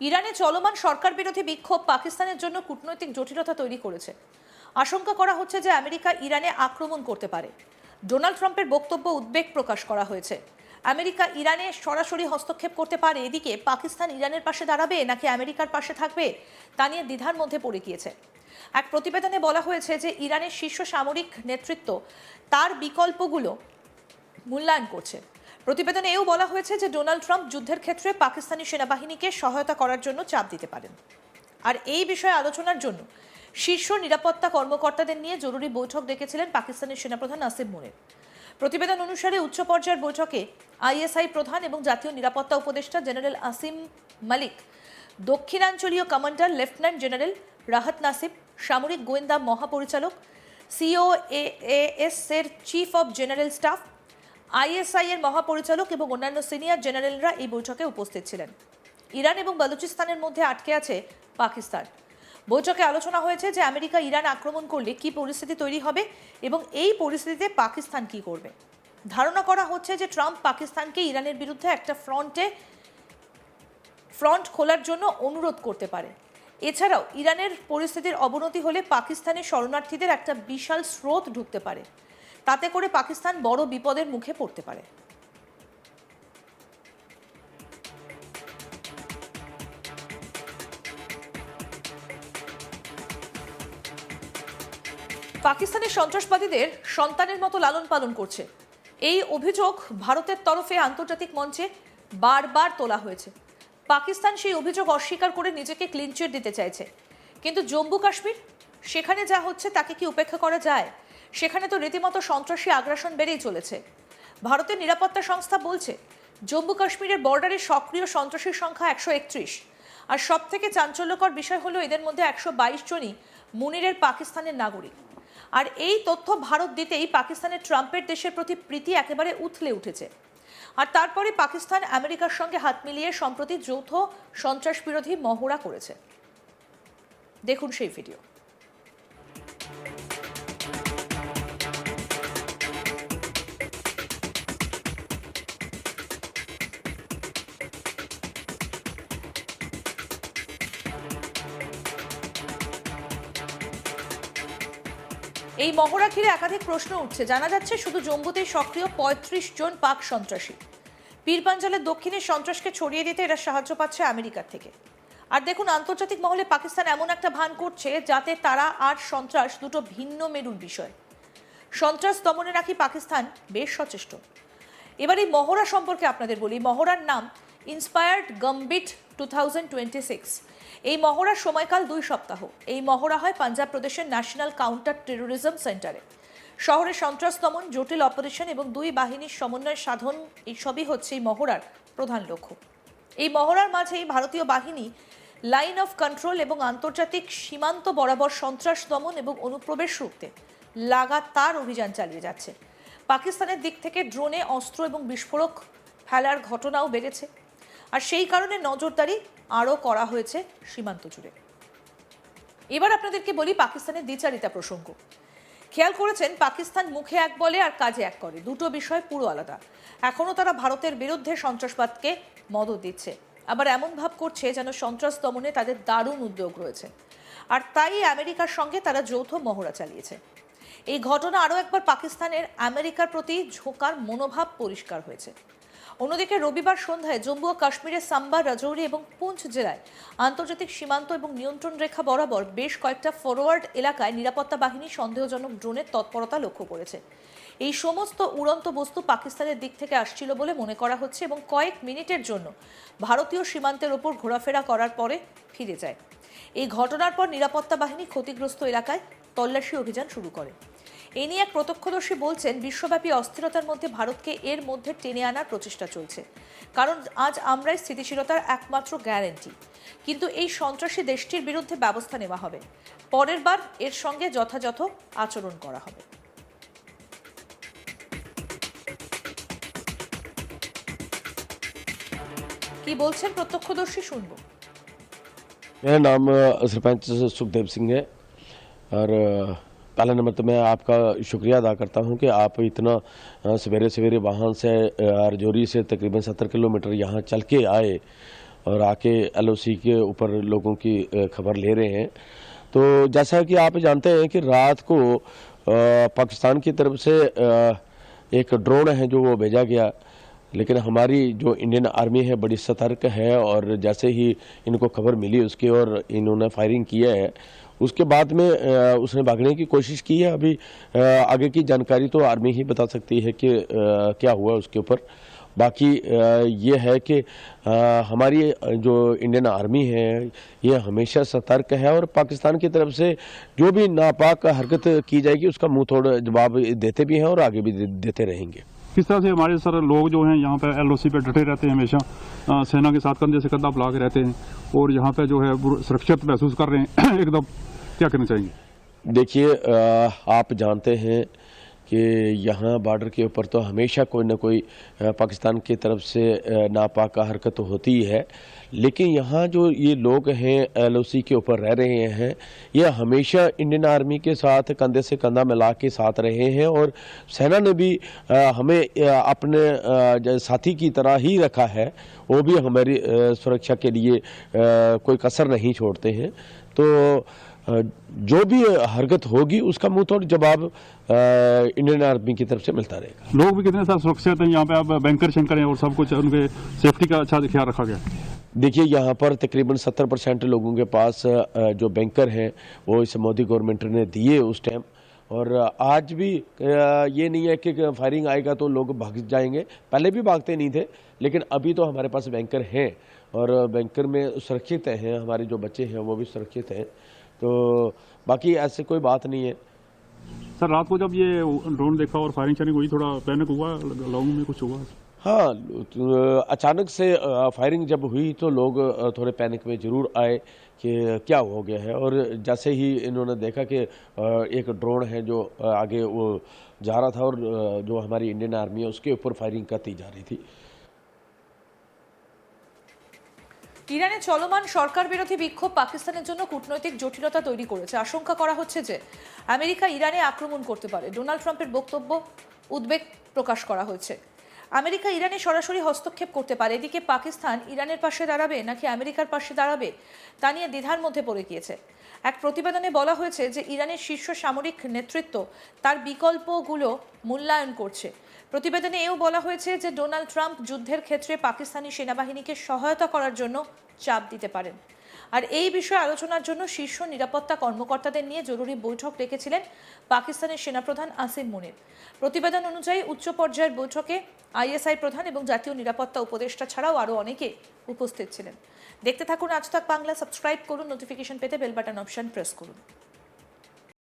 ইরানে চলমান সরকার বিরোধী বিক্ষোভ পাকিস্তানের জন্য কূটনৈতিক জটিলতা তৈরি করেছে। আশঙ্কা করা হচ্ছে যে আমেরিকা ইরানে আক্রমণ করতে পারে। ডোনাল্ড ট্রাম্পের বক্তব্য উদ্বেগ প্রকাশ করা হয়েছে। আমেরিকা ইরানে সরাসরি হস্তক্ষেপ করতে পারে এদিকে পাকিস্তান ইরানের পাশে দাঁড়াবে নাকি আমেরিকার পাশে থাকবে তা নিয়ে দ্বিধার মধ্যে পড়ে গিয়েছে। এক প্রতিবেদনে বলা হয়েছে যে ইরানের শীর্ষ সামরিক নেতৃত্ব তার বিকল্পগুলো মূল্যায়ন করছে। প্রতিবেদনে এও বলা হয়েছে যে ডোনাল্ড ট্রাম্প যুদ্ধের ক্ষেত্রে পাকিস্তানি সেনাবাহিনীকে সহায়তা করার জন্য চাপ দিতে পারেন। আর এই বিষয়ে আলোচনার জন্য শীর্ষ নিরাপত্তা কর্মকর্তাদের নিয়ে জরুরি বৈঠক ডেকেছিলেন পাকিস্তানের সেনাপ্রধান আসিফ মুনির। প্রতিবেদন অনুসারে উচ্চ পর্যায়ের বৈঠকে আইএসআই প্রধান এবং জাতীয় নিরাপত্তা উপদেষ্টা জেনারেল আসিম মালিক, দক্ষিণাঞ্চলীয় commander lieutenant general Rahat Nasib সামরিক গোয়েন্দা মহাপরিচালক, সিও এস এর chief of general staff ISI এর মহাপরিচালক এবং অন্যান্য সিনিয়র জেনারেলরা এই বৈঠকে উপস্থিত ছিলেন। ইরান এবং বালুচিস্তানের মধ্যে আটকে আছে পাকিস্তান। বৈঠকে আলোচনা হয়েছে যে আমেরিকা ইরান আক্রমণ করলে কি পরিস্থিতি তৈরি হবে এবং এই পরিস্থিতিতে পাকিস্তান কি করবে। ধারণা করা হচ্ছে যে ট্রাম্প পাকিস্তানকে ইরানের বিরুদ্ধে একটা ফ্রন্টে ফ্রন্ট খোলার জন্য অনুরোধ করতে পারে। এছাড়াও ইরানের পরিস্থিতির অবনতি হলে পাকিস্তানের শরণার্থীদের একটা বিশাল স্রোত ঢুকতে পারে। তাতে করে পাকিস্তান বড় বিপদের মুখে পড়তে পারে। পাকিস্তানের সন্ত্রাসবাদীদের সন্তানের মতো লালন পালন করছে। এই অভিযোগ ভারতের তরফে আন্তর্জাতিক মঞ্চে বারবার তোলা হয়েছে। পাকিস্তান সেই অভিযোগ অস্বীকার করে নিজেকে ক্লিনচিট দিতে চাইছে। কিন্তু জম্মু কাশ্মীর, সেখানে যা হচ্ছে তাকে কি উপেক্ষা করা যায়? সেখানে তো রীতিমতো সন্ত্রাসী আগ্রাসন বেড়েই চলেছে। ভারতের নিরাপত্তা সংস্থা বলছে, জম্মু কাশ্মীরের বর্ডারে সক্রিয় সন্ত্রাসীর সংখ্যা একশো একত্রিশ। আর সব থেকে চাঞ্চল্যকর বিষয় হলো এদের মধ্যে একশো বাইশ জনই মুনিরের পাকিস্তানের নাগরিক। আর এই তথ্য ভারত দিতেই পাকিস্তানের ট্রাম্পের দেশের প্রতি প্রীতি একেবারে উথলে উঠেছে। আর তারপরে পাকিস্তান আমেরিকার সঙ্গে হাত মিলিয়ে সম্প্রতি যৌথ সন্ত্রাস বিরোধী মহড়া করেছে। দেখুন সেই ভিডিও। এই মহড়া ঘিরে একাধিক প্রশ্ন উঠছে। জানা যাচ্ছে শুধু জম্মুতেই সক্রিয় পঁয়ত্রিশ জন পাক সন্ত্রাসী। পীরপাঞ্জালের দক্ষিণে সন্ত্রাসকে ছড়িয়ে দিতে এরা সাহায্য পাচ্ছে আমেরিকার থেকে। আর দেখুন, আন্তর্জাতিক মহলে পাকিস্তান এমন একটা ভান করছে যাতে তারা আর সন্ত্রাস দুটো ভিন্ন মেরুর বিষয়। সন্ত্রাস দমনে নাকি পাকিস্তান বেশ সচেষ্ট। এবার এই মহড়া সম্পর্কে আপনাদের বলি। মহড়ার নাম ইন্সপায়ার্ড গম্বিট টু এই মহড়ার সময়কাল দুই সপ্তাহ। এই মহড়া হয় পাঞ্জাব প্রদেশের ন্যাশনাল কাউন্টার টেরোরিজম সেন্টারে। শহরে সন্ত্রাস দমন, জটিল অপারেশন এবং দুই বাহিনীর সমন্বয় সাধন, এই সবই হচ্ছে এই মহড়ার প্রধান লক্ষ্য। এই মহড়ার মাঝেই ভারতীয় বাহিনী লাইন অফ কন্ট্রোল এবং আন্তর্জাতিক সীমান্ত বরাবর সন্ত্রাস দমন এবং অনুপ্রবেশ রুখতে লাগাতার অভিযান চালিয়ে যাচ্ছে। পাকিস্তানের দিক থেকে ড্রোনে অস্ত্র এবং বিস্ফোরক ফেলার ঘটনাও বেড়েছে। আর সেই কারণে নজরদারি আরও করা হয়েছে সীমান্ত জুড়ে। এবার আপনাদেরকে বলি পাকিস্তানের দ্বিচারিতা প্রসঙ্গ। খেয়াল করেছেন, পাকিস্তান মুখে এক বলে আর কাজে এক করে। দুটো বিষয় পুরো আলাদা। এখনও তারা ভারতের বিরুদ্ধে সন্ত্রাসবাদকে মদত দিচ্ছে। আবার এমন ভাব করছে যেন সন্ত্রাস দমনে তাদের দারুণ উদ্যোগ রয়েছে। আর তাই আমেরিকার সঙ্গে তারা যৌথ মহড়া চালিয়েছে। এই ঘটনা আরও একবার পাকিস্তানের আমেরিকার প্রতি ঝোঁকার মনোভাব পরিষ্কার হয়েছে। অন্যদিকে রবিবার সন্ধ্যায় জম্মু ও কাশ্মীরের সাম্বা, রাজৌরি এবং পুঞ্চ জেলায় আন্তর্জাতিক সীমান্ত এবং নিয়ন্ত্রণ রেখা বরাবর বেশ কয়েকটা ফরওয়ার্ড এলাকায় নিরাপত্তা বাহিনী সন্দেহজনক ড্রোনের তৎপরতা লক্ষ্য করেছে। এই সমস্ত উড়ন্ত বস্তু পাকিস্তানের দিক থেকে আসছিল বলে মনে করা হচ্ছে এবং কয়েক মিনিটের জন্য ভারতীয় সীমান্তের ওপর ঘোরাফেরা করার পরে ফিরে যায়। এই ঘটনার পর নিরাপত্তা বাহিনী ক্ষতিগ্রস্ত এলাকায় তল্লাশি অভিযান শুরু করে। এ নিয়ে এক প্রত্যক্ষদর্শী বলছেন বিশ্বব্যাপী অস্থিরতার মধ্যে ভারতকে এর মধ্যে টেনে আনার প্রচেষ্টা চলছে কারণ আজ আমরাই স্থিতিশীলতার একমাত্র গ্যারেন্টি কিন্তু এই সন্ত্রাসী দেশটির বিরুদ্ধে ব্যবস্থা নেওয়া হবে পরের বার এর সঙ্গে যথাযথ আচরণ করা হবে কি বলছেন প্রত্যক্ষদর্শী শুনবো मेरा नाम अ, सरपंच सुखदेव सिंह है और अ, पहले नंबर तो मैं आपका शुक्रिया अदा करता हूँ कि आप इतना सवेरे सवेरे वाहन से अ, रजौरी से तकरीबन सत्तर किलोमीटर यहाँ चल के आए और आके एलओसी के ऊपर लोगों की खबर ले रहे हैं। तो जैसा कि आप जानते हैं कि रात को पाकिस्तान की तरफ़ से एक ड्रोन है जो वो भेजा गया लेकिन हमारी जो इंडियन आर्मी है बड़ी सतर्क है और जैसे ही इनको खबर मिली उसकी और इन्होंने फायरिंग किया है उसके बाद में उसने भागने की कोशिश की है। अभी आगे की जानकारी तो आर्मी ही बता सकती है कि क्या हुआ उसके ऊपर। बाकी ये है कि हमारी जो इंडियन आर्मी है, ये हमेशा सतर्क है और पाकिस्तान की तरफ़ से जो भी नापाक हरकत की जाएगी, उसका मुँह तोड़ जवाब देते भी हैं और आगे भी देते रहेंगे। किस तरह से हमारे सर लोग जो हैं, यहाँ पर एल ओ सी पर डटे रहते हैं हमेशा। सेना के साथ कंधे से कंधा बुला के रहते हैं और यहाँ पर जो है सुरक्षित महसूस कर रहे हैं। एकदम, क्या करना चाहिए देखिए आप जानते हैं कि यहाँ बॉर्डर के ऊपर तो हमेशा कोई ना कोई पाकिस्तान की तरफ़ से नापाक हरकत होती है। लेकिन यहाँ जो ये लोग हैं, एलओसी के ऊपर रह रहे हैं, ये हमेशा इंडियन आर्मी के साथ, कंधे से कंधा मिला के साथ रहे हैं और सेना ने भी हमें अपने साथी की तरह ही रखा है। वो भी हमारी सुरक्षा के लिए कोई कसर नहीं छोड़ते हैं। तो जो भी हरकत होगी उसका मुँह तोड़ जवाब इंडियन आर्मी की तरफ़ से मिलता रहेगा। लोग भी कितने सारे सुरक्षित हैं? यहाँ पे आप बैंकर शंकर हैं और सब कुछ उनके सेफ्टी का अच्छा ख्याल रखा गया। देखिए यहाँ पर तकरीबन 70 परसेंट लोगों के पास जो बैंकर हैं वो इस मोदी गवर्नमेंट ने दिए उस टाइम और आज भी ये नहीं है कि फायरिंग आएगा तो लोग भाग जाएँगे। पहले भी भागते नहीं थे लेकिन अभी तो हमारे पास बैंकर हैं। और बैंकर में सुरक्षित हैं हमारे जो बच्चे हैं वो भी सुरक्षित हैं। तो बाकी ऐसे कोई बात नहीं है। सर रात को जब ये ड्रोन देखा और फायरिंग शायरिंग हुई थोड़ा पैनिक हुआ लोगों में कुछ हुआ? हाँ तो अचानक से फायरिंग जब हुई तो लोग थोड़े पैनिक में ज़रूर आए कि क्या हो गया है। और जैसे ही इन्होंने देखा कि एक ड्रोन है जो आगे वो जा रहा था और जो हमारी इंडियन आर्मी है उसके ऊपर फायरिंग करती जा रही थी। ইরানে চলমান সরকার বিরোধী বিক্ষোভ পাকিস্তানের জন্য কূটনৈতিক জটিলতা তৈরি করেছে। আশঙ্কা করা হচ্ছে যে আমেরিকা ইরানে আক্রমণ করতে পারে। ডোনাল্ড ট্রাম্পের বক্তব্য উদ্বেগ প্রকাশ করা হয়েছে। আমেরিকা ইরানে সরাসরি হস্তক্ষেপ করতে পারে। এদিকে পাকিস্তান ইরানের পাশে দাঁড়াবে নাকি আমেরিকার পাশে দাঁড়াবে তা নিয়ে দ্বিধার মধ্যে পড়ে গিয়েছে। এক প্রতিবেদনে বলা হয়েছে যে ইরানের শীর্ষ সামরিক নেতৃত্ব তার বিকল্পগুলো মূল্যায়ন করছে। প্রতিবেদনে এও বলা হয়েছে যে ডোনাল্ড ট্রাম্প যুদ্ধের ক্ষেত্রে পাকিস্তানি সেনাবাহিনীকে সহায়তা করার জন্য চাপ দিতে পারেন। আর এই বিষয়ে আলোচনার জন্য শীর্ষ নিরাপত্তা কর্মকর্তাদের নিয়ে জরুরি বৈঠক রেখেছিলেন পাকিস্তানের সেনাপ্রধান আসিম মুনির। প্রতিবেদন অনুযায়ী উচ্চ পর্যায়ের বৈঠকে আইএসআই প্রধান এবং জাতীয় নিরাপত্তা উপদেষ্টা ছাড়াও আরও অনেকে উপস্থিত ছিলেন। দেখতে থাকুন আজ তাক বাংলা, সাবস্ক্রাইব করুন, নোটিফিকেশন পেতে বেল বাটন অপশন প্রেস করুন।